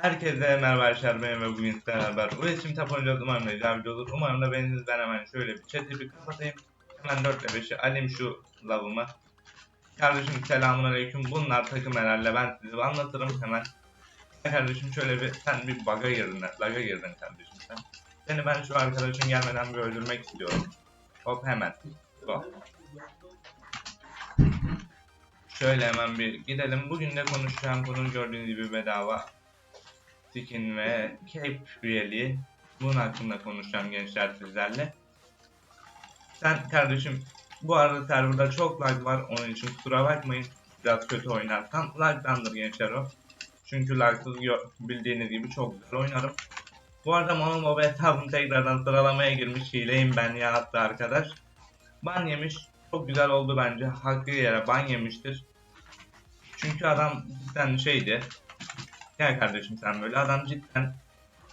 Herkese merhaba arkadaşlar benim ve bugün sizlerle beraber Ulaşım Tap oynayacağız umarım da güzel video olur. Umarım da beğenirsiniz. Ben hemen şöyle bir chat'i bir kapatayım. Hemen 4 ile 5'i alayım şu lavımı Kardeşim selamun aleyküm. Bunlar takım herhalde. Ben size anlatırım hemen. Kardeşim şöyle bir sen bir baga girdin laga girdin kardeşim sen. Seni ben şu arkadaşın gelmeden bir öldürmek istiyorum. Hop hemen. Go. Şöyle hemen bir gidelim. Bugün de konuşacağım konu gördüğünüz gibi bedava skin ve cape üyeliği. Bunun hakkında konuşacağım gençler sizlerle. Sen kardeşim bu arada serverda çok lag var. Onun için kusura bakmayın. Biraz kötü oynarsam lagdandır gençler o. Çünkü lagsız bildiğiniz gibi çok güzel oynarım. Bu arada Mono Baba hesabım tekrardan sıralamaya girmiş. Hileyim ben ya hatta arkadaş. Ban yemiş. Çok güzel oldu bence. Hakkı yere ban yemiştir. Çünkü adam cidden şeydi. Gel kardeşim sen böyle. Adam cidden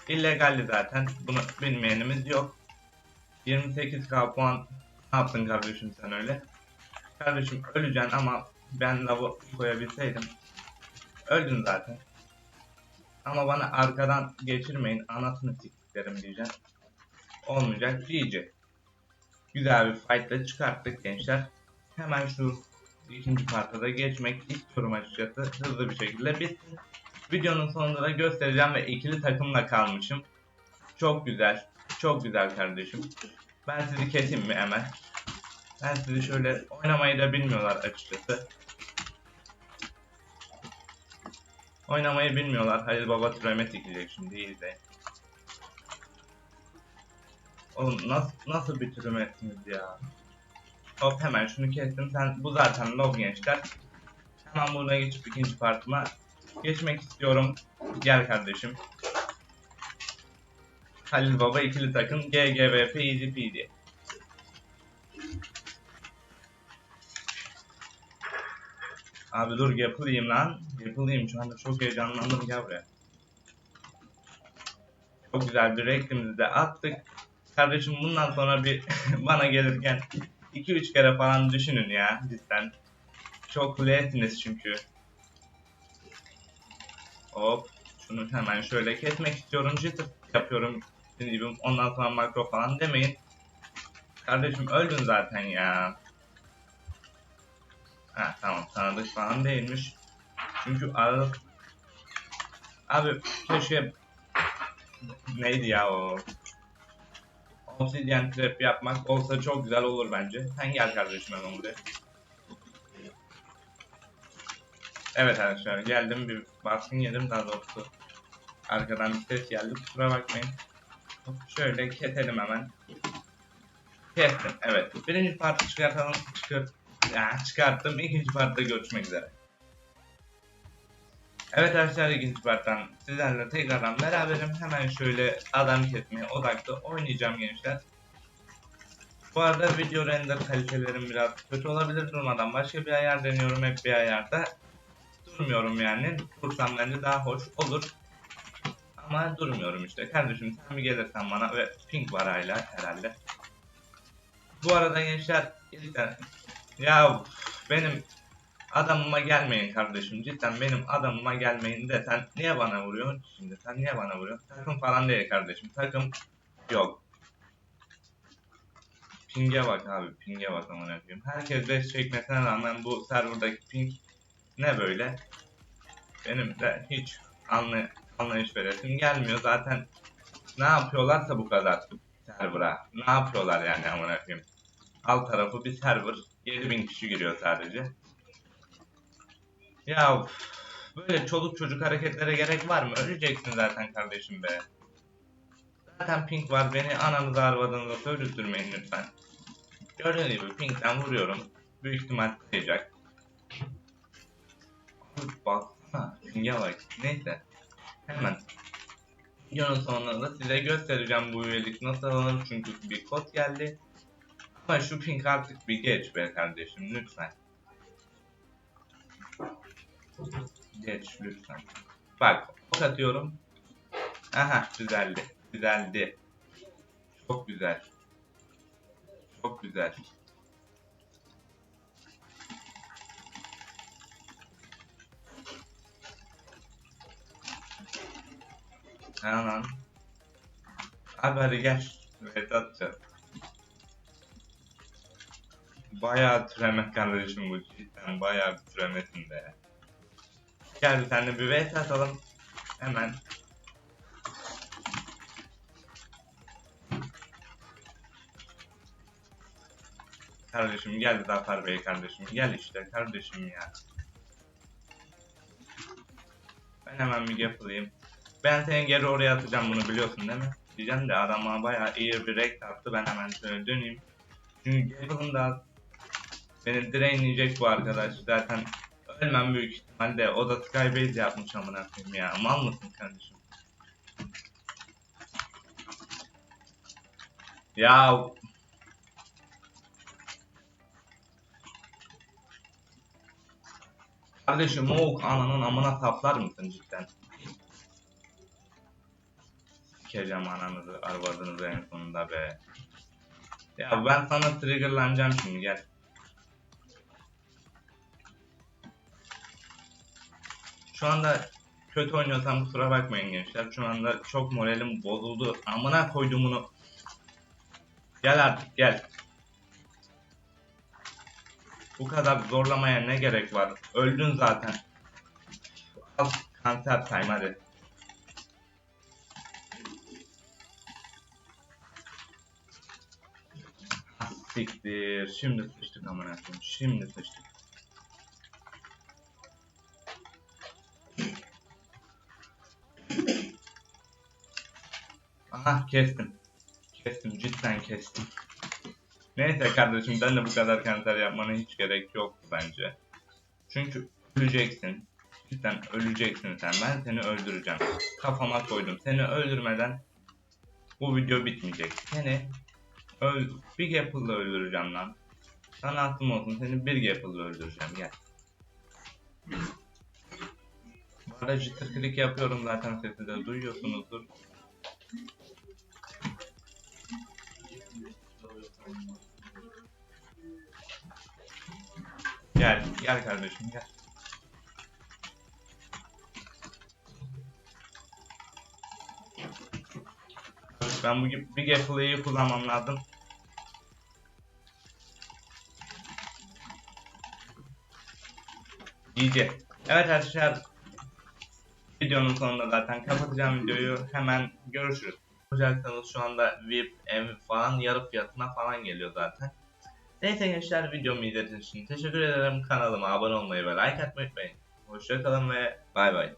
illegaldi zaten. Bunu bilmeyenimiz yok. 28k puan ne yaptın kardeşim sen öyle? Kardeşim öleceksin ama ben lavı koyabilseydim. Öldün zaten. Ama bana arkadan geçirmeyin. Anasını siktiklerim diyeceğim. Olmayacak diyecek. Güzel bir fight'la çıkarttık gençler. Hemen şu ikinci parta da geçmek istiyorum açıkçası. Hızlı bir şekilde bitsin. Videonun sonunda da göstereceğim ve ikili takımla kalmışım. Çok güzel. Çok güzel kardeşim. Ben sizi keseyim mi hemen? Ben sizi şöyle oynamayı da bilmiyorlar açıkçası. Oynamayı bilmiyorlar. Halil Baba türeme sikecek şimdi izleyin. Oğlum nasıl, nasıl bir türeme ettiniz ya? Hop hemen şunu kestim. Sen bu zaten log gençler. Hemen buradan geçip ikinci partıma geçmek istiyorum. Gel kardeşim. Halil Baba ikili takım GGVP Easy PD. Abi dur yapılayım lan. Yapılayım şu anda çok heyecanlandım gel buraya. Çok güzel bir renkimizi de attık. Kardeşim bundan sonra bir bana gelirken 2-3 kere falan düşünün ya cidden. Çok lehsiniz çünkü. Hop. Şunu hemen şöyle kesmek istiyorum. Jitter yapıyorum. Gibi ondan sonra makro falan demeyin. Kardeşim öldün zaten ya. Ha tamam tanıdık falan değilmiş. Çünkü aralık... Abi keşke... Neydi ya o? Obsidian trap yapmak olsa çok güzel olur bence. Sen gel kardeşim hemen buraya. Evet arkadaşlar geldim bir baskın yedim daha doğrusu. Arkadan bir ses geldi kusura bakmayın. Şöyle keselim hemen. Kestim evet. Birinci parti çıkartalım. Çıkar, ya, çıkarttım. İkinci partide görüşmek üzere. Evet arkadaşlar ikinci parttan sizlerle tekrardan beraberim. Hemen şöyle adam kesmeye odaklı oynayacağım gençler. Bu arada video render kalitelerim biraz kötü olabilir durmadan. Başka bir ayar deniyorum hep bir ayarda. Durmuyorum yani. Dursam bence daha hoş olur. Ama durmuyorum işte. Kardeşim sen bir gelirsen bana ve pink var hala herhalde. Bu arada gençler cidden ya benim adamıma gelmeyin kardeşim cidden benim adamıma gelmeyin de sen niye bana vuruyorsun şimdi sen niye bana vuruyorsun takım falan değil kardeşim takım yok Ping'e bak abi ping'e bak aman yapayım herkes de çekmesine rağmen bu serverdaki ping ne böyle benim de hiç anlay anlayış veresim gelmiyor zaten ne yapıyorlarsa bu kadar server'a ne yapıyorlar yani aman yapayım alt tarafı bir server 7000 kişi giriyor sadece ya böyle çoluk çocuk hareketlere gerek var mı? Öleceksin zaten kardeşim be. Zaten pink var beni ananızı arvadınıza söylütürmeyin lütfen. Gördüğünüz gibi pinkten vuruyorum. Büyük ihtimal sayacak. Baksana pinge bak. Neyse. Hemen. Videonun sonunda da size göstereceğim bu üyelik nasıl alınır çünkü bir kod geldi. Ama şu pink artık bir geç be kardeşim lütfen. Geç lütfen. Bak ok atıyorum. Aha güzeldi. Güzeldi. Çok güzel. Çok güzel. Hemen. Abi hadi gel. Evet atacağız. Bayağı türeme kardeşim bu cidden bayağı bir türemesin de. Gel bir tane bir vs atalım. Hemen. Kardeşim gel Zafer Bey kardeşim gel işte kardeşim ya. Ben hemen bir yapılayım. Ben seni geri oraya atacağım bunu biliyorsun değil mi? Diyeceğim de adama bayağı iyi bir rekt attı ben hemen şöyle döneyim. Çünkü Gabriel'ın da beni drainleyecek bu arkadaş zaten ölmem büyük ihtimalle o da Skybase yapmış amına koyayım ya mal mısın kardeşim? Ya Kardeşim o ananın amına saplar mısın cidden? Sikeceğim ananızı, arvadınızı en sonunda be. Ya ben sana triggerlanacağım şimdi gel. Şu anda kötü oynuyorsam kusura bakmayın gençler. Şu anda çok moralim bozuldu. Amına koydum bunu. Gel artık gel. Bu kadar zorlamaya ne gerek var? Öldün zaten. Al kanser time hadi. Siktir. Şimdi sıçtık amına koyayım. Şimdi sıçtık. Aha kestim. Kestim cidden kestim. Neyse kardeşim ben de bu kadar kanser yapmana hiç gerek yok bence. Çünkü öleceksin. Cidden öleceksin sen. Ben seni öldüreceğim. Kafama koydum. Seni öldürmeden bu video bitmeyecek. Seni öl Big Apple'la öldüreceğim lan. Sana aklım olsun seni Big Apple'la öldüreceğim gel. Bu arada jitter click yapıyorum zaten sesi de duyuyorsunuzdur. Gel, gel kardeşim gel. Ben bugün Big Apple'ı kullanmam lazım. İyice. Evet arkadaşlar. Videonun sonunda zaten kapatacağım videoyu. Hemen görüşürüz. Yapacaksanız şu anda VIP, ev falan yarı fiyatına falan geliyor zaten. Neyse gençler videomu izlediğiniz için teşekkür ederim. Kanalıma abone olmayı ve like atmayı unutmayın. Hoşçakalın ve bay bay.